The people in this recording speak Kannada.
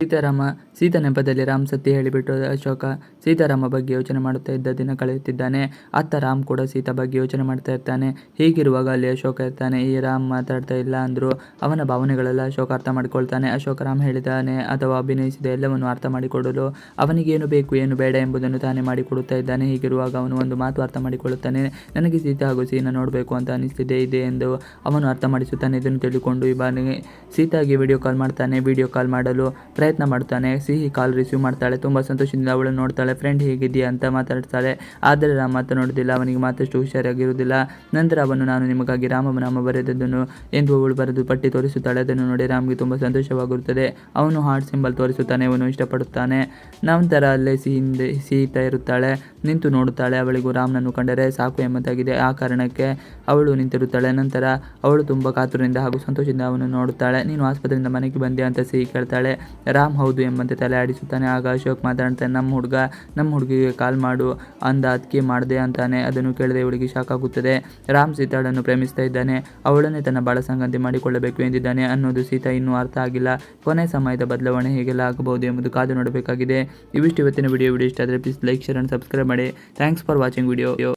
ಸೀತಾರಾಮ, ಸೀತಾ ನೆಪದಲ್ಲಿ ರಾಮ್ ಸತ್ಯ ಹೇಳಿಬಿಟ್ಟು ಅಶೋಕ ಸೀತಾರಾಮ ಬಗ್ಗೆ ಯೋಚನೆ ಮಾಡುತ್ತಾ ಇದ್ದ ದಿನ ಕಳೆಯುತ್ತಿದ್ದಾನೆ. ಅತ್ತ ರಾಮ್ ಕೂಡ ಸೀತಾ ಬಗ್ಗೆ ಯೋಚನೆ ಮಾಡ್ತಾ ಇರ್ತಾನೆ. ಹೀಗಿರುವಾಗ ಅಲ್ಲಿ ಅಶೋಕ ಇರ್ತಾನೆ. ಈ ರಾಮ್ ಮಾತಾಡ್ತಾ ಇಲ್ಲ ಅಂದರು ಅವನ ಭಾವನೆಗಳೆಲ್ಲ ಅಶೋಕ ಅರ್ಥ ಮಾಡಿಕೊಳ್ತಾನೆ. ಅಶೋಕ ರಾಮ್ ಹೇಳಿದಾನೆ ಅಥವಾ ಅಭಿನಯಿಸಿದ ಎಲ್ಲವನ್ನು ಅರ್ಥ ಮಾಡಿಕೊಡಲು ಅವನಿಗೇನು ಬೇಕು, ಏನು ಬೇಡ ಎಂಬುದನ್ನು ತಾನೇ ಮಾಡಿಕೊಡುತ್ತಾ ಇದ್ದಾನೆ. ಹೀಗಿರುವಾಗ ಅವನು ಒಂದು ಮಾತು ಅರ್ಥ ಮಾಡಿಕೊಳ್ಳುತ್ತಾನೆ. ನನಗೆ ಸೀತಾ ಹಾಗೂ ಸೀನ ನೋಡಬೇಕು ಅಂತ ಅನಿಸ್ತಿದೆ, ಇದೆ ಎಂದು ಅವನು ಅರ್ಥ ಮಾಡಿಸುತ್ತಾನೆ. ಇದನ್ನು ತಿಳಿದುಕೊಂಡು ಈ ಸೀತಾಗೆ ವಿಡಿಯೋ ಕಾಲ್ ಮಾಡ್ತಾನೆ. ವಿಡಿಯೋ ಕಾಲ್ ಮಾಡಲು ಪ್ರಯತ್ನ ಮಾಡ್ತಾನೆ, ಸಿಹಿ ಕಾಲ್ ರಿಸೀವ್ ಮಾಡ್ತಾಳೆ, ತುಂಬ ಸಂತೋಷದಿಂದ ಅವಳು ನೋಡ್ತಾಳೆ ಫ್ರೆಂಡ್ ಹೇಗಿದೆಯಾ ಅಂತ ಮಾತಾಡ್ತಾಳೆ. ಆದರೆ ರಾಮ ಮಾತನಾಡೋದಿಲ್ಲ ಅವನಿಗೆ ಮಾತಷ್ಟು ಹುಷಾರಾಗಿರುವುದಿಲ್ಲ. ನಂತರ ಅವನು, ನಾನು ನಿಮಗಾಗಿ ರಾಮನಾಮ ಬರೆದದ್ದನ್ನು, ಎಂದು ಅವಳು ಬರೆದು ಪಟ್ಟಿ ತೋರಿಸುತ್ತಾಳೆ. ಅದನ್ನು ನೋಡಿ ರಾಮ್ಗೆ ತುಂಬ ಸಂತೋಷವಾಗಿರುತ್ತದೆ ಅವನು ಹಾರ್ಟ್ ಸಿಂಬಲ್ ತೋರಿಸುತ್ತಾನೆ, ಅವನು ಇಷ್ಟಪಡುತ್ತಾನೆ. ನಂತರ ಅಲ್ಲೇ ಸಿಹಿಂದೆ ಸಿಹಿತಾ ಇರುತ್ತಾಳೆ, ನಿಂತು ನೋಡುತ್ತಾಳೆ. ಅವಳಿಗೂ ರಾಮ್ನನ್ನು ಕಂಡರೆ ಸಾಕು ಎಂಬಂತಾಗಿದೆ. ಆ ಕಾರಣಕ್ಕೆ ಅವಳು ನಿಂತಿರುತ್ತಾಳೆ. ನಂತರ ಅವಳು ತುಂಬ ಕಾತುರದಿಂದ ಹಾಗೂ ಸಂತೋಷದಿಂದ ಅವನು ನೋಡುತ್ತಾಳೆ. ನೀನು ಆಸ್ಪತ್ರೆಯಿಂದ ಮನೆಗೆ ಬಂದೆ ಅಂತ ಸಿಹಿ ಕೇಳ್ತಾಳೆ. ರಾಮ್ ಹೌದು ಎಂಬಂತೆ ತಲೆ ಆಡಿಸುತ್ತಾನೆ. ಆಗ ಅಶೋಕ್ ಮಾತಾಡ್ತಾನೆ ನಮ್ಮ ಹುಡುಗ, ನಮ್ಮ ಹುಡುಗಿಗೆ ಕಾಲ್ ಮಾಡು, ಅಂದ ಅದಕ್ಕೆ ಮಾಡಿದೆ ಅಂತಾನೆ ಅದನ್ನು ಕೇಳಿದ ಇವಳಿಗೆ ಶಾಕ್ ಆಗುತ್ತದೆ. ರಾಮ್ ಸೀತಾಳನ್ನು ಪ್ರೇಮಿಸ್ತಾ ಇದ್ದಾನೆ. ಅವಳನ್ನೇ ತನ್ನ ಬಾಳ ಸಂಗತಿ ಮಾಡಿಕೊಳ್ಳಬೇಕು ಎಂದಿದ್ದಾನೆ ಅನ್ನೋದು ಸೀತಾ ಇನ್ನೂ ಅರ್ಥ ಆಗಿಲ್ಲ. ಕೊನೆ ಸಮಯದ ಬದಲಾವಣೆ ಹೇಗೆಲ್ಲ ಆಗಬಹುದು ಎಂಬುದು ಕಾದು ನೋಡಬೇಕಾಗಿದೆ. ಇವಿಷ್ಟು ಇವತ್ತಿನ ವಿಡಿಯೋ. ವಿಡಿಯೋ ಇಷ್ಟ ಆದರೆ please like share and subscribe ಮಾಡಿ. Thanks for watching video